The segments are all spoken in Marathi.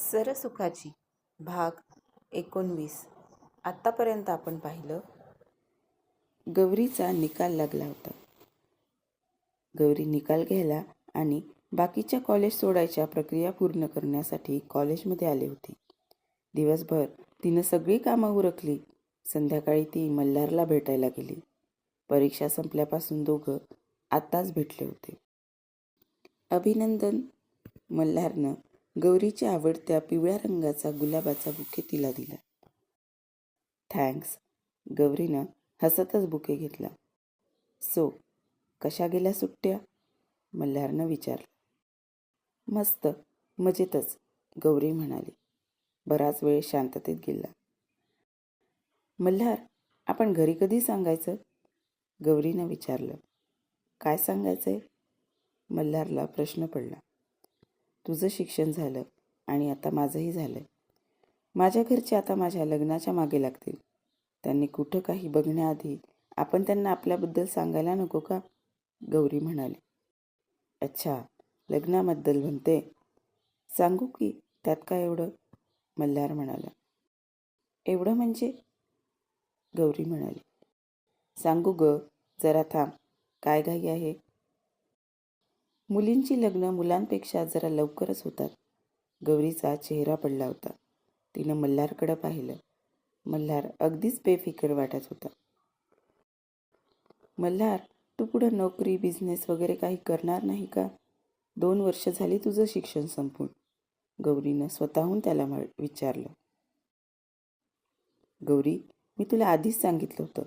सरसुखाची भाग एकोणवीस. आत्तापर्यंत आपण पाहिलं गौरीचा निकाल लागला होता. गौरी निकाल घ्यायला आणि बाकीच्या कॉलेज सोडायच्या प्रक्रिया पूर्ण करण्यासाठी कॉलेजमध्ये आले होते. दिवसभर तिनं सगळी कामं उरकली. संध्याकाळी ती मल्हारला भेटायला गेली. परीक्षा संपल्यापासून दोघं आत्ताच भेटले होते. अभिनंदन मल्हारनं. गौरीच्या आवडत्या पिवळ्या रंगाचा गुलाबाचा बुके तिला दिला. थँक्स गौरीनं हसतच बुके घेतला. सो कशा गेल्या सुट्ट्या? मल्हारनं विचारलं. मस्त मजेतच गौरी म्हणाली. बराच वेळ शांततेत गेला. मल्हार आपण घरी कधी सांगायचं? गौरीनं विचारलं. काय सांगायचंय? मल्हारला प्रश्न पडला. तुझं शिक्षण झालं आणि आता माझंही झालं. माझ्या घरचे आता माझ्या लग्नाच्या मागे लागतील. त्यांनी कुठं काही बघण्याआधी आपण त्यांना आपल्याबद्दल सांगायला नको का? गौरी म्हणाली. अच्छा लग्नाबद्दल म्हणते. सांगू की त्यात काय एवढं? मल्हार म्हणाला. एवढं म्हणजे? गौरी म्हणाली. सांगू ग जरा थांब. काय घाई आहे? मुलींची लग्न मुलांपेक्षा जरा लवकरच होतात. गौरीचा चेहरा पडला होता. तिनं मल्हारकडं पाहिलं. मल्हार अगदीच बेफिकर वाटत होता. मल्हार तू पुढं नोकरी बिझनेस वगैरे काही करणार नाही का? दोन वर्ष झाली तुझं शिक्षण संपून. गौरीनं स्वतःहून त्याला म विचारलं. गौरी मी तुला आधीच सांगितलं होतं.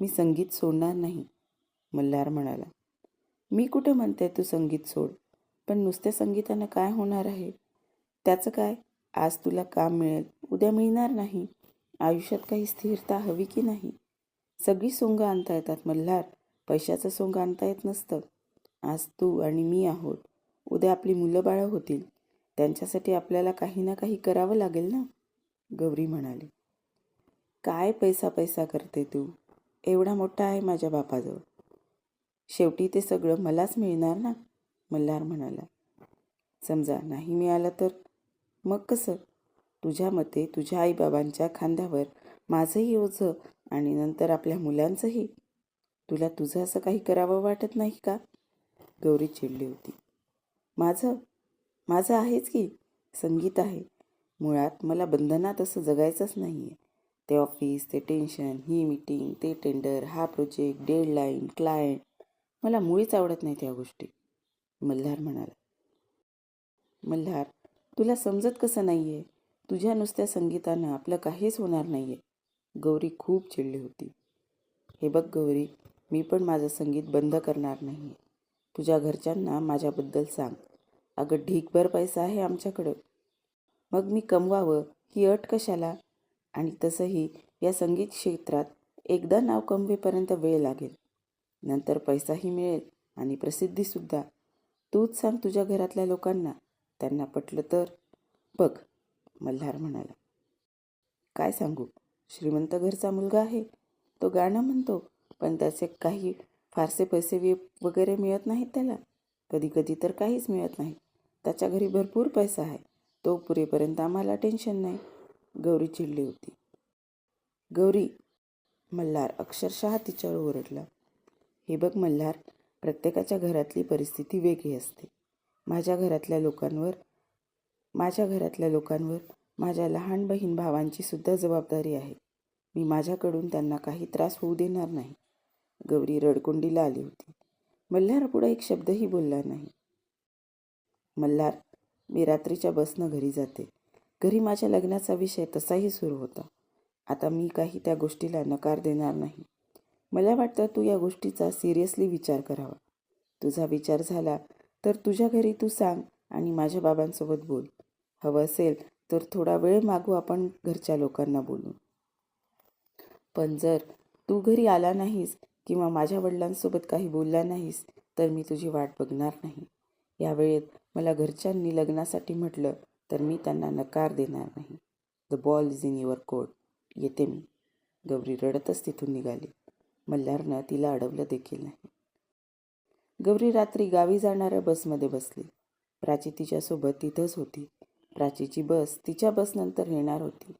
मी संगीत सोडणार नाही. मल्हार म्हणाला. मी कुठं म्हणते तू संगीत सोड? पण नुसत्या संगीतानं काय होणार आहे? त्याचं काय? आज तुला काम मिळेल उद्या मिळणार नाही. आयुष्यात काही स्थिरता हवी की नाही? सगळी सोंगं आणता येतात मल्हार. पैशाचं सोंग आणता येत नसतं. आज तू आणि मी आहोत. उद्या आपली मुलं बाळं होतील. त्यांच्यासाठी आपल्याला काही ना काही करावं लागेल ना? गौरी म्हणाली. काय पैसा पैसा करते तू? एवढा मोठा आहे माझ्या बापाजवळ. शेवटी ते सगळं मलाच मिळणार ना? मल्हार म्हणाला. समजा नाही मिळालं तर? मग कसं? तुझ्या मते तुझ्या आईबाबांच्या खांद्यावर माझंही ओझं आणि नंतर आपल्या मुलांचंही? तुला तुझं असं काही करावं वाटत नाही का? गौरी चिडली होती. माझं? माझं आहेच की? संगीत आहे. मुळात मला बंधनात असं जगायचंच नाही आहे ते ऑफिस ते टेन्शन ही मीटिंग ते टेंडर हा प्रोजेक्ट डेडलाईन क्लायंट मला मुळीच आवडत नाहीत या गोष्टी. मल्हार म्हणाला. मल्हार तुला समजत कसं नाही आहे तुझ्या नुसत्या संगीतानं आपलं काहीच होणार नाही आहे गौरी खूप चिडली होती. हे बघ गौरी मी पण माझं संगीत बंद करणार नाही आहे तुझ्या घरच्यांना माझ्याबद्दल सांग. अगं ढीकभर पैसा आहे आमच्याकडं. मग मी कमवावं? ही अट कशाला? आणि तसंही या संगीत क्षेत्रात एकदा नाव कमवेपर्यंत वेळ लागेल. नंतर पैसाही मिळेल आणि प्रसिद्धीसुद्धा तूच सांग तुझ्या घरातल्या लोकांना. त्यांना पटलं तर. बघ मल्हार म्हणाला. काय सांगू? श्रीमंत घरचा मुलगा आहे. तो गाणं म्हणतो पण त्याचे काही फारसे पैसे वगैरे मिळत नाहीत त्याला. कधी कधी तर काहीच मिळत नाही त्याच्या घरी भरपूर पैसा आहे. तो पुरेपर्यंत आम्हाला टेन्शन नाही. गौरी चिडली होती. गौरी मल्हार अक्षरशः तिच्यावर ओरडला. हे बघ मल्हार प्रत्येकाच्या घरातली परिस्थिती वेगळी असते. माझ्या घरातल्या लोकांवर माझ्या घरातल्या लोकांवर माझ्या लहान बहीण भावांची सुद्धा जबाबदारी आहे. मी माझ्याकडून त्यांना काही त्रास होऊ देणार नाही. गौरी रडकुंडीला आली होती. मल्हार पुढे एक शब्दही बोलला नाही. मल्हार मी रात्रीच्या बसनं घरी जाते. घरी माझ्या लग्नाचा विषय तसाही सुरू होता. आता मी काही त्या गोष्टीला नकार देणार नाही. मला वाटतं तू या गोष्टीचा सिरियसली विचार करावा. तुझा विचार झाला तर तुझ्या घरी तू सांग आणि माझ्या बाबांसोबत बोल. हवं असेल तर थोडा वेळ मागू आपण घरच्या लोकांना बोलून. पण जर तू घरी आला नाहीस किंवा माझ्या वडिलांसोबत काही बोलला नाहीस तर मी तुझी वाट बघणार नाही. या वेळेत मला घरच्यांनी लग्नासाठी म्हटलं तर मी त्यांना नकार देणार नाही. The ball is in your court येते मी. गौरी रडतच तिथून निघाली. मल्हारनं तिला अडवलं देखील नाही. गौरी रात्री गावी जाणाऱ्या बसमध्ये बसली. प्राची तिच्यासोबत तिथंच होती. प्राचीची बस तिच्या बसनंतर येणार होती.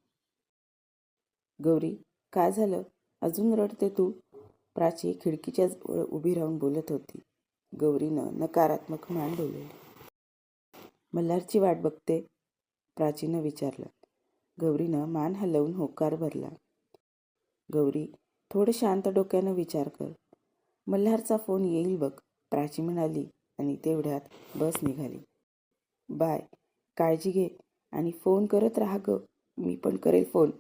गौरी काय झालं? अजून रडते तू? प्राची खिडकीच्या उभी राहून बोलत होती. गौरीनं नकारात्मक मान डोलवली. मल्हारची वाट बघते? प्राचीनं विचारलं. गौरीनं मान हलवून होकार भरला. गौरी थोडं शांत डोक्यानं विचार कर. मल्हारचा फोन येईल बघ. प्राची म्हणाली आणि तेवढ्यात बस निघाली. बाय. काळजी घे आणि फोन करत राहा ग. मी पण करेल फोन.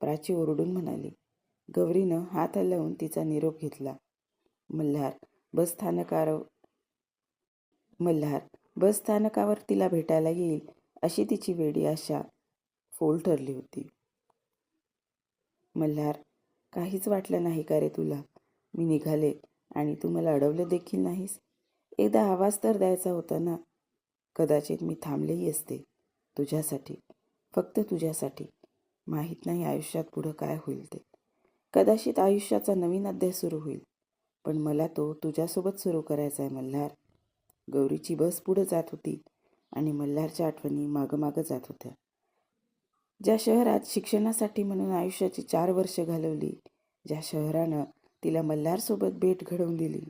प्राची ओरडून म्हणाली. गौरीनं हात हलवून तिचा निरोप घेतला. मल्हार बस स्थानकार मल्हार बस स्थानकावर तिला भेटायला येईल अशी तिची वेडी आशा. फोल ठरली होती. मल्हार काहीच वाटलं नाही का रे तुला? मी निघाले आणि तू मला अडवलं देखील नाहीस. एकदा आवाज तर द्यायचा होता ना. कदाचित मी थांबलेही असते. तुझ्यासाठी फक्त तुझ्यासाठी. माहीत नाही आयुष्यात पुढं काय होईल ते. कदाचित आयुष्याचा नवीन अध्याय सुरू होईल. पण मला तो तुझ्यासोबत सुरू करायचा आहे मल्हार. गौरीची बस पुढं जात होती आणि मल्हारच्या आठवणी मागं मागं जात होत्या. ज्या शहरात शिक्षणासाठी म्हणून आयुष्याची चार वर्ष घालवली ज्या शहरानं तिला मल्हारसोबत भेट घडवून दिली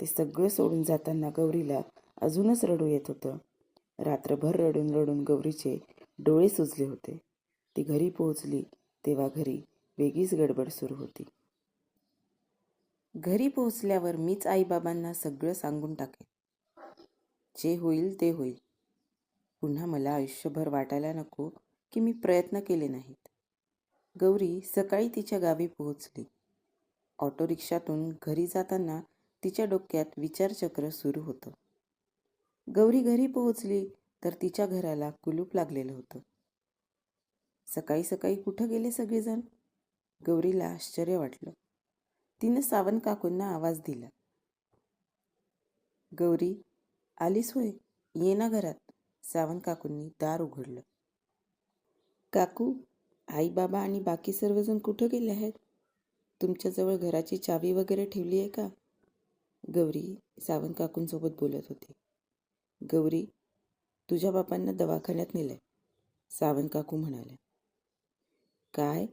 ते सगळं सोडून जाताना गौरीला अजूनच रडू येत होतं. रात्रभर रडून रडून गौरीचे डोळे सुजले होते. ती घरी पोहोचली तेव्हा घरी वेगळीच गडबड सुरू होती. घरी पोहोचल्यावर मीच आईबाबांना सगळं सांगून टाकेन. जे होईल ते होईल. पुन्हा मला आयुष्यभर वाटायला नको की मी प्रयत्न केले नाहीत. गौरी सकाळी तिच्या गावी पोहोचली. ऑटो रिक्षातून घरी जाताना तिच्या डोक्यात विचारचक्र सुरू होतं. गौरी घरी पोहोचली तर तिच्या घराला कुलूप लागलेलं होतं. सकाळी सकाळी कुठं गेले सगळेजण? गौरीला आश्चर्य वाटलं. तिनं सावंत काकूंना आवाज दिला. गौरी आलीस होय? ये ना घरात. सावंत काकूंनी दार उघडलं. काकू आई बाबा आणि बाकी सर्वजण कुठं गेले आहेत? तुमच्याजवळ घराची चावी वगैरे ठेवली आहे का? गौरी सावंत काकूंसोबत बोलत होती. गौरी तुझ्या बापांना दवाखान्यात नेलंय सावंत काकू म्हणाल्या काय?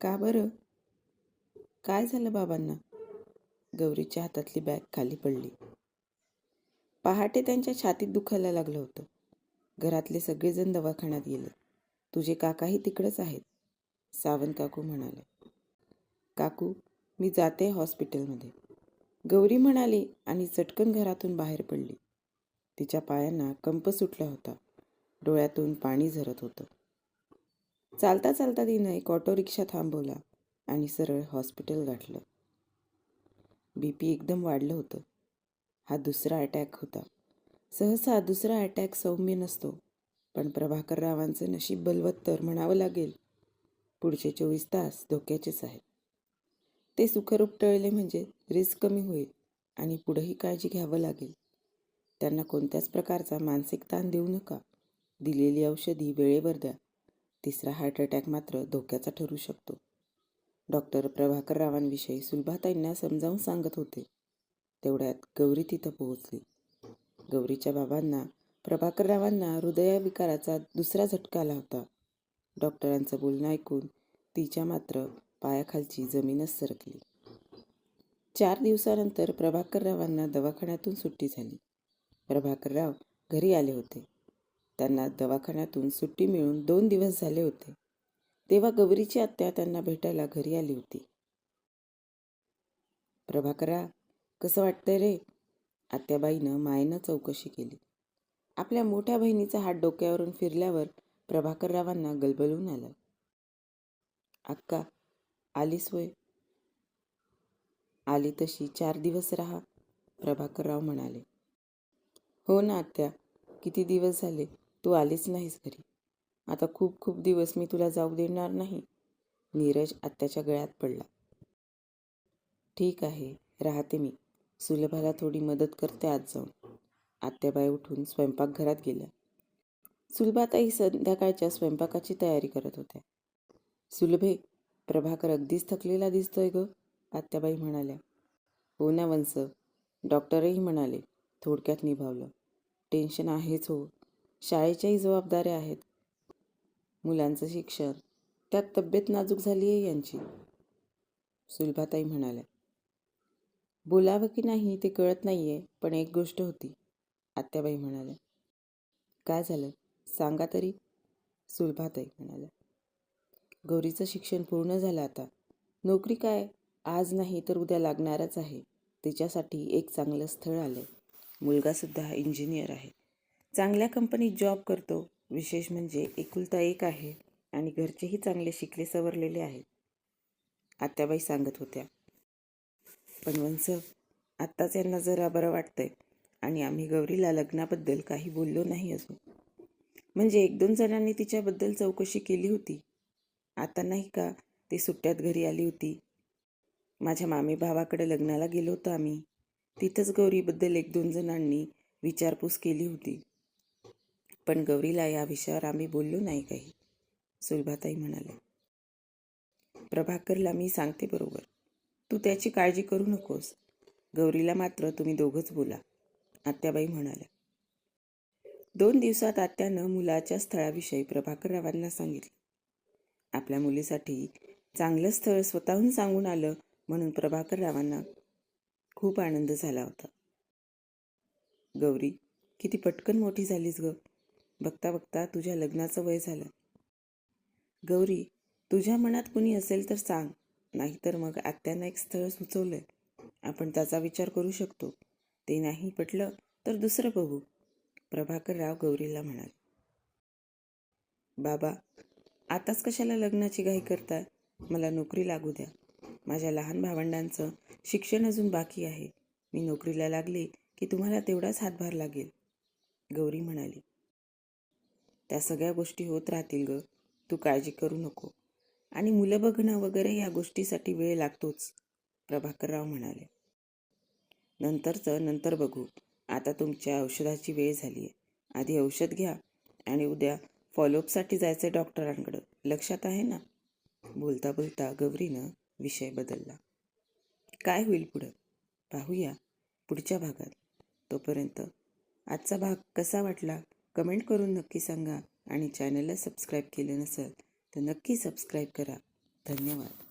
का बरं? काय झालं बाबांना? गौरीच्या हातातली बॅग खाली पडली. पहाटे त्यांच्या छातीत दुखायला लागलं होतं. घरातले सगळेजण दवाखान्यात गेले. तुझे काकाही तिकडेच आहेत सावंत काकू म्हणाले. काकू मी जाते हॉस्पिटलमध्ये. गौरी म्हणाली आणि चटकन घरातून बाहेर पडली. तिच्या पायांना कंप सुटला होता. डोळ्यातून पाणी झरत होतं. चालता चालता तिनं एक ऑटो रिक्षा थांबवला आणि सरळ हॉस्पिटल गाठलं. बी पी एकदम वाढलं होतं. हा दुसरा अटॅक होता. सहसा दुसरा अटॅक सौम्य नसतो. पण प्रभाकररावांचं नशीब बलवत्तर म्हणावं लागेल. पुढचे चोवीस तास धोक्याचेच आहेत. ते सुखरूप टळले म्हणजे रिस्क कमी होईल आणि पुढंही काळजी घ्यावं लागेल. त्यांना कोणत्याच प्रकारचा मानसिक ताण देऊ नका. दिलेली औषधी वेळेवर द्या. तिसरा हार्ट अटॅक मात्र धोक्याचा ठरू शकतो. डॉक्टर प्रभाकररावांविषयी सुलभाताईंना समजावून सांगत होते. तेवढ्यात गौरी तिथं पोहोचली. गौरीच्या बाबांना प्रभाकररावांना हृदयविकाराचा दुसरा झटका आला होता. डॉक्टरांचं बोलणं ऐकून तिच्या मात्र पायाखालची जमीनच सरकली. चार दिवसानंतर प्रभाकररावांना दवाखान्यातून सुट्टी झाली. प्रभाकरराव घरी आले होते. त्यांना दवाखान्यातून सुट्टी मिळून दोन दिवस झाले होते. तेव्हा गौरीची आत्या त्यांना भेटायला घरी आली होती. प्रभाकरा कसं वाटतंय रे? आत्याबाईनं मायेनं चौकशी केली. आपल्या मोठ्या बहिणीचा हात डोक्यावरून फिरल्यावर प्रभाकररावांना गलबलून आलं. अक्का आलीस होय आली तशी चार दिवस राहा प्रभाकरराव म्हणाले. हो ना आत्या किती दिवस झाले तू आलीच नाहीस घरी. आता खूप खूप दिवस मी तुला जाऊ देणार नाही. नीरज आत्याच्या गळ्यात पडला. ठीक आहे राहते मी. सुलभाला थोडी मदत करते आज जाऊन. आत्याबाई उठून स्वयंपाकघरात गेल्या. सुलभाताई संध्याकाळच्या स्वयंपाकाची तयारी करत होत्या. सुलभे प्रभाकर अगदीच थकलेला दिसतोय ग आत्याबाई म्हणाल्या. हो ना वंस डॉक्टरही म्हणाले थोडक्यात निभावलं. टेन्शन आहेच हो शाळेच्याही जबाबदाऱ्या आहेत. मुलांचं शिक्षण त्यात तब्येत नाजूक झाली आहे यांची. सुलभाताई म्हणाल्या. बोलावं की नाही ते कळत नाही आहे पण एक गोष्ट होती. आत्याबाई म्हणाल्या. काय झालं? सांगा तरी. सुलभाताई म्हणाल्या. गौरीचं शिक्षण पूर्ण झालं आता. नोकरी काय? आज नाही तर उद्या लागणारच आहे. तिच्यासाठी एक चांगलं स्थळ आलं मुलगासुद्धा हा इंजिनियर आहे. चांगल्या कंपनीत जॉब करतो. विशेष म्हणजे एकुलता एक आहे आणि घरचेही चांगले शिकले सवरलेले आहेत. आत्याबाई सांगत होत्या. पण वंस आत्ताच यांना जरा बरं वाटतंय. आणि आम्ही गौरीला लग्नाबद्दल काही बोललो नाही अजून. म्हणजे एक दोन जणांनी तिच्याबद्दल चौकशी केली होती. आता नाही का ती सुट्ट्यात घरी आली होती. माझ्या मामी भावाकडे लग्नाला गेलो होतो आम्ही. तिथंच गौरीबद्दल एक दोन जणांनी विचारपूस केली होती. पण गौरीला या विषयावर आम्ही बोललो नाही काही. सुलभाताई म्हणाले प्रभाकरला मी सांगते बरोबर. तू त्याची काळजी करू नकोस. गौरीला मात्र तुम्ही दोघंच बोला. आत्याबाई म्हणाल्या. दोन दिवसात आत्यानं मुलाच्या स्थळाविषयी प्रभाकररावांना सांगितलं. आपल्या मुलीसाठी चांगलं स्थळ स्वतःहून सांगून आलं म्हणून प्रभाकररावांना खूप आनंद झाला होता. गौरी किती पटकन मोठी झालीस ग. बघता बघता तुझ्या लग्नाचं वय झालं. गौरी तुझ्या मनात कुणी असेल तर सांग. नाहीतर मग आत्यानं एक स्थळ सुचवलंय. आपण त्याचा विचार करू शकतो. ते नाही पटलं तर दुसरं बघू. प्रभाकरराव गौरीला म्हणाले. बाबा आताच कशाला लग्नाची घाई करताय? मला नोकरी लागू द्या. माझ्या लहान भावंडांचं शिक्षण अजून बाकी आहे. मी नोकरीला लागले की तुम्हाला तेवढाच हातभार लागेल. गौरी म्हणाली. त्या सगळ्या गोष्टी होत राहतील ग. तू काळजी करू नको. आणि मुलं बघणं वगैरे या गोष्टीसाठी वेळ लागतोच. प्रभाकरराव म्हणाले. नंतरचं नंतर बघू. आता तुमच्या औषधाची वेळ झाली आहे आधी औषध घ्या आणि उद्या फॉलोअपसाठी जायचं डॉक्टरांकडं लक्षात आहे ना? बोलता बोलता गौरीनं विषय बदलला. काय होईल पुढं? पाहूया पुढच्या भागात. तोपर्यंत आजचा भाग कसा वाटला? कमेंट करून नक्की सांगा आणि चॅनलला सबस्क्राईब केलं नसेल तर नक्की सबस्क्राईब करा. धन्यवाद.